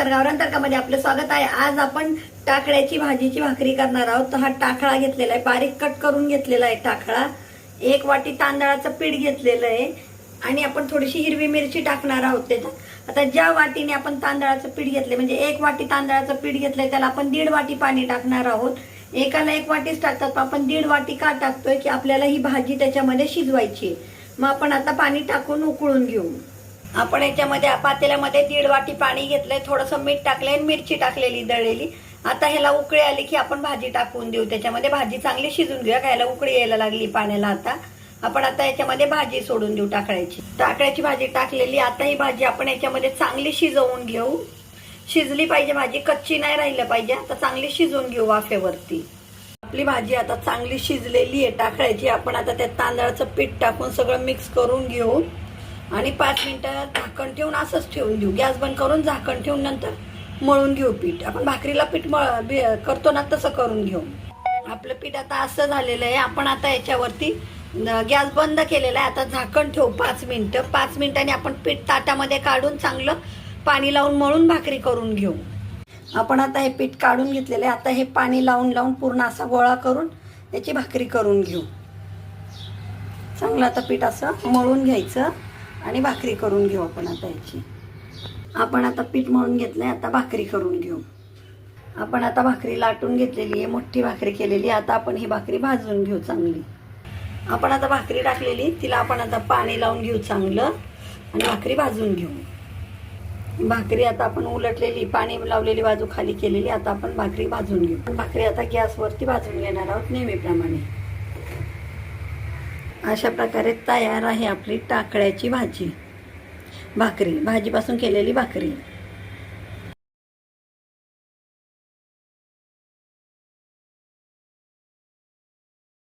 नमस्कार गावरान तडकामध्ये आपलं स्वागत आहे. आज आपण टाकळ्याची भाजीची भाकरी करणार आहोत. तर हा टाकळा घेतलेला आहे. बारीक कट करून घेतलेला आहे टाकळा. एक वाटी तांदळाचं पीठ घेतलेलं आहे. आणि आपण थोडीशी हिरवी मिरची टाकणार आहोत त्याच्यात आता ज्या वाटीने आपण तांदळाचं पीठ घेतले म्हणजे एक वाटी तांदळाचं पीठ घेतलंय त्याला आपण दीड वाटी पाणी टाकणार आहोत. एकाला एक वाटीच टाकतात आपण दीड वाटी का टाकतोय? की आपल्याला ही भाजी त्याच्यामध्ये शिजवायची मग आपण आता पाणी टाकून उकळून घेऊ. आपण याच्यामध्ये पातेल्यामध्ये दीड वाटी पाणी घेतलंय थोडंसं मीठ टाकलंय आणि मिरची टाकलेली दळलेली. आता ह्याला उकळी आली की आपण भाजी टाकून देऊ. त्याच्यामध्ये भाजी चांगली शिजून घेऊया खायला उकळी यायला लागली पाण्याला आता. आपण आता याच्यामध्ये भाजी सोडून देऊ टाकळ्याची. टाकळ्याची भाजी टाकलेली आता ही भाजी आपण याच्यामध्ये चांगली शिजवून घेऊ. शिजली पाहिजे भाजी कच्ची नाही राहिलं पाहिजे आता चांगली शिजवून घेऊ वाफेवरती. आपली भाजी आता चांगली शिजलेली आहे टाकळ्याची. आपण आता त्यात तांदळाचं पीठ टाकून सगळं मिक्स करून घेऊ. आणि पाच मिनटं झाकण ठेवून असंच ठेवून देऊ गॅस बंद करून झाकण ठेवून नंतर मळून घेऊ पीठ. आपण भाकरीला पीठ मळ करतो ना तसं करून घेऊ. आपलं पीठ आता असं झालेलं आहे. आपण आता याच्यावरती गॅस बंद केलेला आहे. आता झाकण ठेवू पाच मिनटं. पाच मिनिटांनी आपण पीठ ताटामध्ये काढून चांगलं पाणी लावून मळून भाकरी करून घेऊ. आपण आता हे पीठ काढून घेतलेलं आहे. आता हे पाणी लावून लावून पूर्ण असा गोळा करून याची भाकरी करून घेऊ. चांगलं आता पीठ असं मळून घ्यायचं. आणि भाकरी करून घेऊ आपण आता याची. आपण आता पीठ मळून आहे आता भाकरी करून घेऊ. आपण आता भाकरी लाटून घेतलेली आहे मोठी भाकरी केलेली आहे. आता आपण ही भाकरी भाजून घेऊ चांगली. आपण आता भाकरी टाकलेली तिला आपण आता पाणी लावून घेऊ चांगलं आणि भाकरी भाजून घेऊ. भाकरी आता आपण उलटलेली पाणी लावलेली बाजू खाली केलेली आता आपण भाकरी भाजून घेऊ. भाकरी आता गॅसवरती भाजून घेणार आहोत नेहमीप्रमाणे. अशा प्रकारे तयार आहे आपली टाकळ्याची भाजी. भाकरी भाजीपासून केलेली भाकरी.